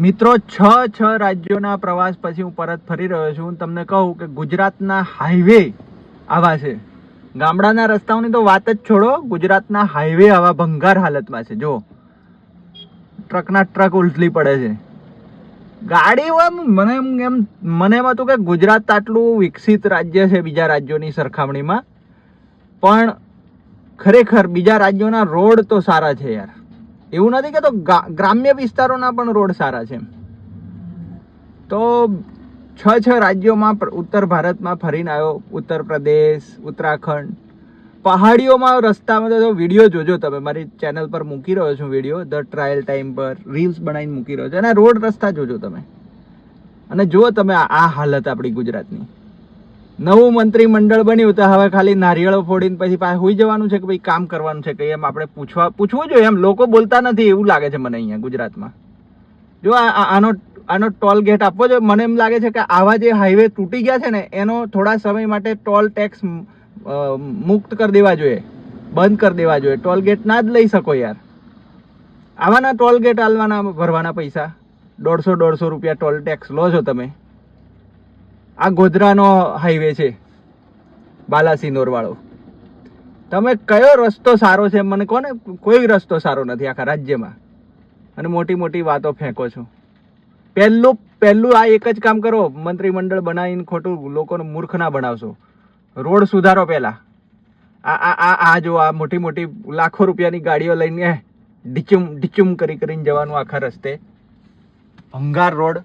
મિત્રો, છ છ રાજ્યોના પ્રવાસ પછી હું પરત ફરી રહ્યો છું હું તમને કહું કે ગુજરાતના હાઈવે આવા છે. ગામડાના રસ્તાઓની તો વાત જ છોડો, ગુજરાતના હાઈવે આવા ભંગાર હાલતમાં છે. જો, ટ્રકના ટ્રક ઉલટલી પડે છે. ગાડી એમ, મને એમ મને એમ હતું કે ગુજરાત આટલું વિકસિત રાજ્ય છે બીજા રાજ્યોની સરખામણીમાં. પણ ખરેખર બીજા રાજ્યોના રોડ તો સારા છે યાર. એવું નથી કે તો ગ્રામ્ય વિસ્તારોના પણ રોડ સારા છે. તો છ છ રાજ્યોમાં ઉત્તર ભારતમાં ફરીને આવ્યો, ઉત્તર પ્રદેશ, ઉત્તરાખંડ. પહાડીઓમાં રસ્તામાં તો વીડિયો જોજો તમે, મારી ચેનલ પર મૂકી રહ્યો છું વીડિયો ધ ટ્રાયલ ટાઈમ પર રીલ્સ બનાવીને મૂકી રહ્યો છું. અને રોડ રસ્તા જોજો તમે. અને જુઓ તમે આ હાલત આપણી ગુજરાતની. નવું મંત્રીમંડળ બન્યું તો હવે ખાલી નારિયેળો ફોડીને પછી પાસે હોઈ જવાનું છે કે ભાઈ કામ કરવાનું છે કે એમ આપણે પૂછવા પૂછવું જોઈએ. એમ લોકો બોલતા નથી, એવું લાગે છે મને અહીંયા ગુજરાતમાં. જો આનો આનો ટોલ ગેટ આપવો જોઈએ. મને એમ લાગે છે કે આવા જે હાઈવે તૂટી ગયા છે ને, એનો થોડા સમય માટે ટોલ ટેક્સ મુક્ત કરી દેવા જોઈએ. બંધ કરી દેવા જોઈએ. ટોલ ગેટ ના જ લઈ શકો યાર. આવાના ટોલ ગેટ આલવાના ભરવાના પૈસા. દોઢસો દોઢસો રૂપિયા ટોલ ટેક્સ લો છો તમે. આ ગોધરાનો હાઈવે છે બાલાસિનોર વાળો તમે કયો રસ્તો સારો છે મને કહો ને કોઈ રસ્તો સારો નથી આખા રાજ્યમાં. અને મોટી મોટી વાતો ફેંકો છો. પહેલું પહેલું આ એક જ કામ કરો, મંત્રીમંડળ બનાવીને ખોટું લોકોને મૂર્ખ ના બનાવશો. રોડ સુધારો પહેલાં. આ આ આ આ જો આ મોટી મોટી લાખો રૂપિયાની ગાડીઓ લઈને ઢીચુમ ઢીચુમ કરી કરીને જવાનું આખા રસ્તે. ભંગાર રોડ